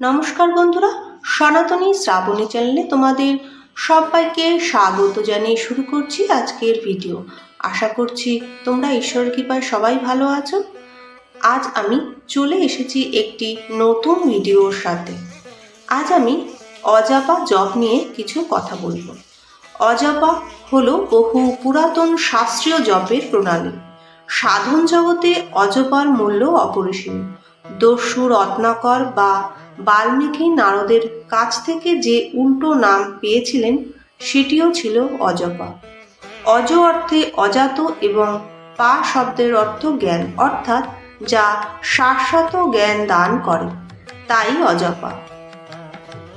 নমস্কার বন্ধুরা, সনাতনী শ্রাবণী চ্যানেলে তোমাদের সবাইকে স্বাগত জানিয়ে শুরু করছি আজকের ভিডিও। আশা করছি তোমরা ঈশ্বরের কৃপায় সবাই ভালো আছো। আজ আমি চলে এসেছি একটি নতুন ভিডিওর সাথে। আজ আমি অজাপা জপ নিয়ে কিছু কথা বলব। অজাপা হলো বহু পুরাতন শাস্ত্রীয় জপের প্রণালী। সাধন জগতে অজপার মূল্য অপরিসীম। দস্যু, রত্নাকর বা বাল্মীকি নারদের কাছ থেকে যে উল্টো নাম পেয়েছিলেন, সেটিও ছিল অজপা। অজ অর্থে অজাত এবং পা শব্দের অর্থ জ্ঞান, অর্থাৎ যা শাশ্বত জ্ঞান দান করে, তাই অজপা।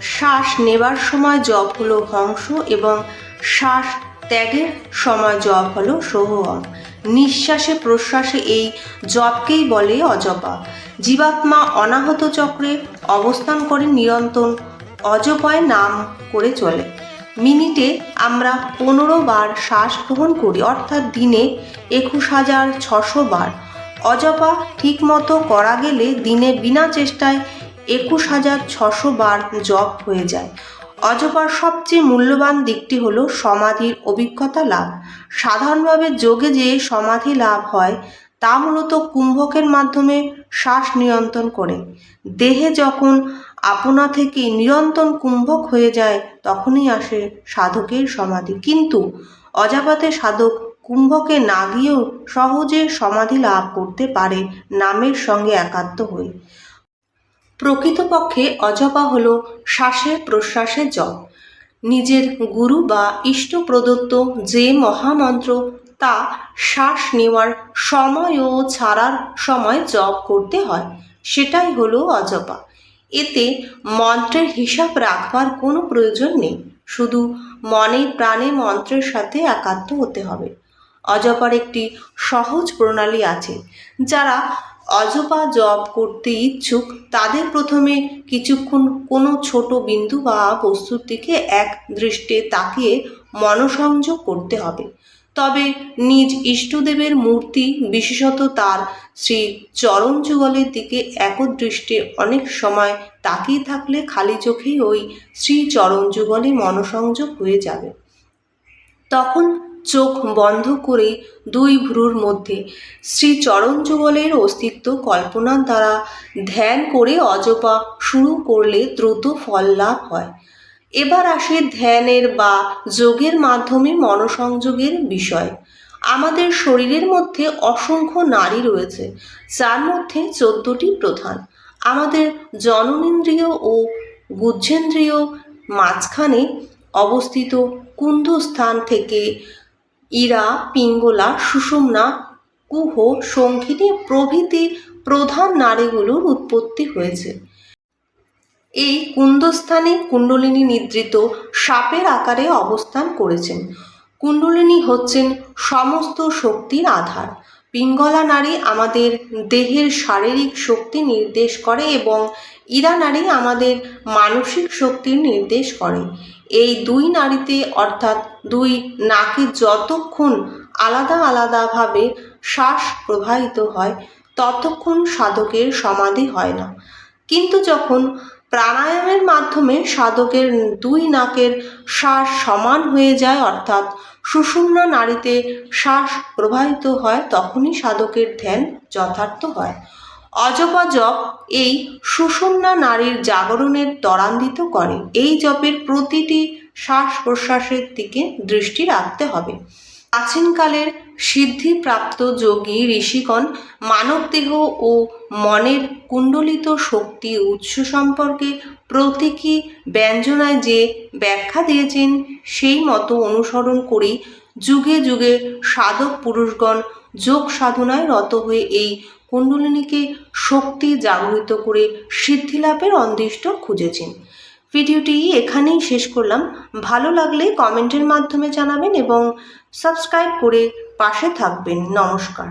শ্বাস নেবার সময় জপ হলো হংস এবং শ্বাস ত্যাগের সময় জপ হলো সোহম নিঃশ্বাসে, প্রশ্বাসে এই জপকেই বলে অজপা। জীবাত্মা অনাহত চক্রে অবস্থান করে নিরন্তর অজপয় নাম করে চলে। মিনিটে আমরা পনেরো বার শ্বাস গ্রহণ করি, অর্থাৎ দিনে একুশ হাজার ছশো বার। অজপা ঠিকমতো করা গেলে দিনে বিনা চেষ্টায় একুশ হাজার ছশো বার জপ হয়ে যায়। অজপার সবচেয়ে মূল্যবান দিকটি হল সমাধির অভিজ্ঞতা লাভ। সাধারণভাবে যোগে যে সমাধি লাভ হয়, তা মূলত কুম্ভকের মাধ্যমে শ্বাস নিয়ন্ত্রণ করে। দেহে যখন আপনা থেকে নিরন্তর কুম্ভক হয়ে যায়, তখনই আসে সাধকের সমাধি। কিন্তু অজাপাতে সাধক কুম্ভকে না গিয়েও সহজে সমাধি লাভ করতে পারে নামের সঙ্গে একাত্ম হয়ে। প্রকৃতপক্ষে অজপা হল শ্বাসে প্রশ্বাসে জপ নিজের গুরু বা ইষ্ট প্রদত্ত যে মহামন্ত্র তা শ্বাস নেওয়ার সময় ও ছাড়ার সময় জপ করতে হয়, সেটাই হলো অজপা। এতে মন্ত্রের হিসাব রাখবার কোনো প্রয়োজন নেই, শুধু মনে প্রাণে মন্ত্রের সাথে একাত্ম হতে হবে। অজপার একটি সহজ প্রণালী আছে, যারা অজপা জপ করতে ইচ্ছুক, তাদের প্রথমে কিছুক্ষণ কোনো ছোট বিন্দু বা বস্তুর দিকে এক দৃষ্টে তাকিয়ে মনসংযোগ করতে হবে। তবে নিজ ইষ্টদেবের মূর্তি, বিশেষত তার শ্রী চরণ যুগলের দিকে একদৃষ্টে অনেক সময় তাকিয়ে থাকলে খালি চোখেই ওই শ্রী চরণ যুগলে মনসংযোগ হয়ে যাবে। তখন চোখ বন্ধ করে দুই ভ্রুর মধ্যে। শ্রী চরণ যুগলের অস্তিত্ব কল্পনার দ্বারা ধ্যান করে অজপা শুরু করলে দ্রুত ফল লাভ হয়। এবার আসে ধ্যানের বা যোগের মাধ্যমে মনসংযোগের বিষয়। আমাদের শরীরের মধ্যে অসংখ্য নারী রয়েছে, যার মধ্যে চোদ্দটি প্রধান। আমাদের জননেন্দ্রিয় ও গুজ্জেন্দ্রিয় মাঝখানে অবস্থিত কুন্ধস্থান থেকে ইরা, পিঙ্গলা, সুষুম্না, কুহ শঙ্খিনী প্রভৃতি প্রধান নারীগুলোর উৎপত্তি হয়েছে। এই কুন্দস্থানে কুণ্ডলিনী নিদ্রিত সাপের আকারে অবস্থান করেছেন। কুণ্ডলিনী হচ্ছেন সমস্ত শক্তির আধার। পিঙ্গলা নারী আমাদের দেহের শারীরিক শক্তি নির্দেশ করে এবং ইরা নারী আমাদের মানসিক শক্তির নির্দেশ করে। এই দুই নারীতে অর্থাৎ দুই নাকে যতক্ষণ আলাদা আলাদাভাবে শ্বাস প্রবাহিত হয়, ততক্ষণ সাধকের সমাধি হয় না। কিন্তু যখন প্রাণায়ামের মাধ্যমে সাধকের দুই নাকের শ্বাস সমান হয়ে যায়, অর্থাৎ সুষুম্না নারীতে শ্বাস প্রবাহিত হয় তখনই সাধকের ধ্যান যথার্থ হয়। অজপা জপ এই সুষুম্না নারীর জাগরণের ত্বরান্বিত করে। এই জপের প্রতিটি শ্বাস প্রশ্বাসের দিকে দৃষ্টি রাখতে হবে। প্রাচীনকালের সিদ্ধিপ্রাপ্ত যোগী ঋষিগণ মানবদেহ ও মনের কুণ্ডলিত শক্তি উৎস সম্পর্কে প্রতীকী ব্যঞ্জনায় যে ব্যাখ্যা দিয়েছেন, সেই মতো অনুসরণ করেই যুগে যুগে সাধক পুরুষগণ যোগ সাধনায় রত হয়ে এই কুণ্ডলিনীকে শক্তি জাগরিত করে সিদ্ধিলাভের অন্দিষ্ট খুঁজেছেন। ভিডিওটি এখানেই শেষ করলাম। ভালো লাগলে কমেন্টের মাধ্যমে জানাবেন এবং সাবস্ক্রাইব করে পাশে থাকবেন। নমস্কার।